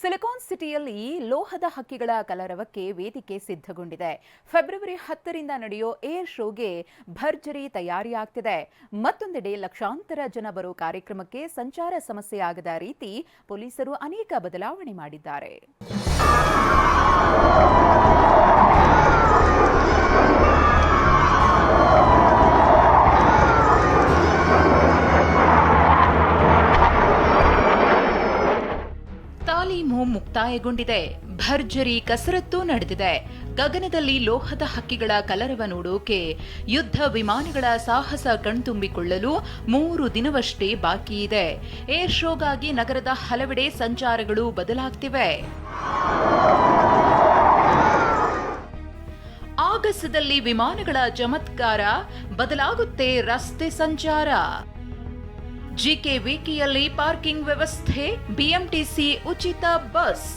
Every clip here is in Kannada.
ಸಿಲಿಕಾನ್ ಸಿಟಿಯಲ್ಲಿ ಲೋಹದ ಹಕ್ಕಿಗಳ ಕಲರವಕ್ಕೆ ವೇದಿಕೆ ಸಿದ್ಧಗೊಂಡಿದೆ. ಫೆಬ್ರವರಿ ಹತ್ತರಿಂದ ನಡೆಯೋ ಏರ್ ಶೋಗೆ ಭರ್ಜರಿ ತಯಾರಿಯಾಗ್ತಿದೆ. ಮತ್ತೊಂದೆಡೆ ಲಕ್ಷಾಂತರ ಜನ ಬರೋ ಕಾರ್ಯಕ್ರಮಕ್ಕೆ ಸಂಚಾರ ಸಮಸ್ಯೆಯಾಗದ ರೀತಿ ಪೊಲೀಸರು ಅನೇಕ ಬದಲಾವಣೆ ಮಾಡಿದ್ದಾರೆ. ಮುಕ್ತಾಯಗೊಂಡಿದೆ. ಭರ್ಜರಿ ಕಸರತ್ತು ನಡೆದಿದೆ. ಗಗನದಲ್ಲಿ ಲೋಹದ ಹಕ್ಕಿಗಳ ಕಲರವ ನೋಡೋಕೆ, ಯುದ್ಧ ವಿಮಾನಗಳ ಸಾಹಸ ಕಣ್ತುಂಬಿಕೊಳ್ಳಲು ಮೂರು ದಿನವಷ್ಟೇ ಬಾಕಿ ಇದೆ. ಏರ್ ಶೋಗಾಗಿ ನಗರದ ಹಲವೆಡೆ ಸಂಚಾರಗಳು ಬದಲಾಗ್ತಿವೆ. ಆಗಸದಲ್ಲಿ ವಿಮಾನಗಳ ಚಮತ್ಕಾರ ಬದಲಾಗುತ್ತೆ ರಸ್ತೆ ಸಂಚಾರ. ಜಿಕೆ ವಿಕಿಯಲ್ಲಿ ಪಾರ್ಕಿಂಗ್ ವ್ಯವಸ್ಥೆ, ಬಿಎಂಟಿಸಿ ಉಚಿತ ಬಸ್.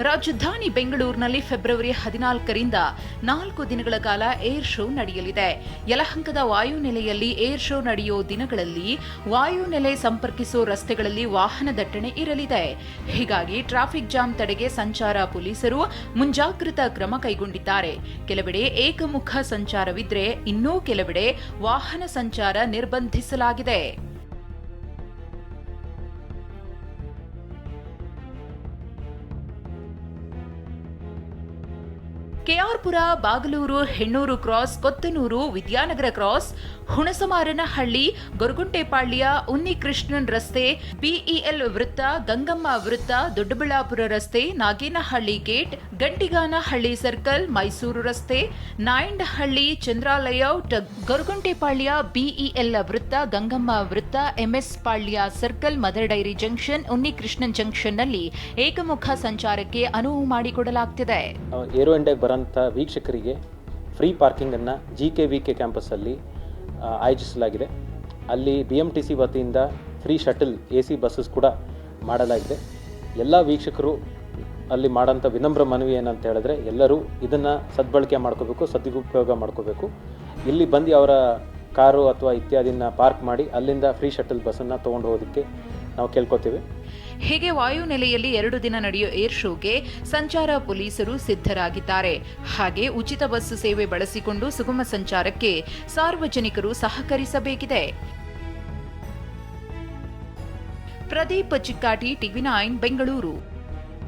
ರಾಜಧಾನಿ ಬೆಂಗಳೂರಿನಲ್ಲಿ ಫೆಬ್ರವರಿ ಹದಿನಾಲ್ಕರಿಂದ ನಾಲ್ಕು ದಿನಗಳ ಕಾಲ ಏರ್ ಶೋ ನಡೆಯಲಿದೆ. ಯಲಹಂಕದ ವಾಯುನೆಲೆಯಲ್ಲಿ ಏರ್ ಶೋ ನಡೆಯೋ ದಿನಗಳಲ್ಲಿ ವಾಯುನೆಲೆ ಸಂಪರ್ಕಿಸೋ ರಸ್ತೆಗಳಲ್ಲಿ ವಾಹನ ದಟ್ಟಣೆ ಇರಲಿದೆ. ಹೀಗಾಗಿ ಟ್ರಾಫಿಕ್ ಜಾಮ್ ತಡೆಗೆ ಸಂಚಾರ ಪೊಲೀಸರು ಮುಂಜಾಗ್ರತಾ ಕ್ರಮ ಕೈಗೊಂಡಿದ್ದಾರೆ. ಕೆಲವೆಡೆ ಏಕಮುಖ ಸಂಚಾರವಿದ್ರೆ ಇನ್ನೂ ಕೆಲವೆಡೆ ವಾಹನ ಸಂಚಾರ ನಿರ್ಬಂಧಿಸಲಾಗಿದೆ. ಕೆಆರ್ಪುರ, ಬಾಗಲೂರು, ಹೆಣ್ಣೂರು ಕ್ರಾಸ್, ಕೊತ್ತನೂರು, ವಿದ್ಯಾನಗರ ಕ್ರಾಸ್, ಹುಣಸಮಾರನಹಳ್ಳಿ, ಗೊರಗುಂಟೆಪಾಳ್ಯ, ಉನ್ನಿಕೃಷ್ಣನ್ ರಸ್ತೆ, ಬಿಇಎಲ್ ವೃತ್ತ, ಗಂಗಮ್ಮ ವೃತ್ತ, ದೊಡ್ಡಬಳ್ಳಾಪುರ ರಸ್ತೆ, ನಾಗೇನಹಳ್ಳಿ ಗೇಟ್, ಗಂಟಿಗಾನಹಳ್ಳಿ ಸರ್ಕಲ್, ಮೈಸೂರು ರಸ್ತೆ, ನಾಯಂಡಹಳ್ಳಿ ಚಂದ್ರ ಲೇಔಟ್, ಗೊರಗುಂಟೆಪಾಳ್ಯ, ಬಿಇಎಲ್ ವೃತ್ತ, ಗಂಗಮ್ಮ ವೃತ್ತ, MS Palya circle, Mother Dairy junction, Unnikrishnan ಜಂಕ್ಷನ್ನಲ್ಲಿ ಏಕಮುಖ ಸಂಚಾರಕ್ಕೆ ಅನುವು ಮಾಡಿಕೊಡಲಾಗ್ತಿದೆ. ಏರೋ ವೀಕ್ಷಕರಿಗೆ ಫ್ರೀ ಪಾರ್ಕಿಂಗನ್ನು ಜಿ ಕೆ ವಿ ಕೆ ಕ್ಯಾಂಪಸ್ಸಲ್ಲಿ ಆಯೋಜಿಸಲಾಗಿದೆ. ಅಲ್ಲಿ ಬಿ ಎಂ ಟಿ ಸಿ ವತಿಯಿಂದ free shuttle A C buses ಕೂಡ ಮಾಡಲಾಗಿದೆ. ಎಲ್ಲ ವೀಕ್ಷಕರು ಅಲ್ಲಿ ಮಾಡೋಂಥ ವಿನಮ್ರ ಮನವಿ ಏನಂತ ಹೇಳಿದ್ರೆ, ಎಲ್ಲರೂ ಇದನ್ನು ಸದ್ಬಳಕೆ ಮಾಡ್ಕೋಬೇಕು, ಸದುಪಯೋಗ ಮಾಡ್ಕೋಬೇಕು. ಇಲ್ಲಿ ಬಂದು ಅವರ ಕಾರು ಅಥವಾ ಇತ್ಯಾದಿನ ಪಾರ್ಕ್ ಮಾಡಿ ಅಲ್ಲಿಂದ ಫ್ರೀ ಶಟಲ್ ಬಸ್ಸನ್ನು ತೊಗೊಂಡು ಹೋಗೋದಕ್ಕೆ ನಾವು ಕೇಳ್ಕೊತೀವಿ. ಹೀಗೆ ವಾಯುನೆಲೆಯಲ್ಲಿ ಎರಡು ದಿನ ನಡೆಯೋ ಏರ್ ಶೋಗೆ ಸಂಚಾರ ಪೊಲೀಸರು ಸಿದ್ಧರಾಗಿದ್ದಾರೆ. ಹಾಗೆ ಉಚಿತ ಬಸ್ ಸೇವೆ ಬಳಸಿಕೊಂಡು ಸುಗಮ ಸಂಚಾರಕ್ಕೆ ಸಾರ್ವಜನಿಕರು ಸಹಕರಿಸಬೇಕಿದೆ. Pradeep Chikkati, TV nine, Bengaluru.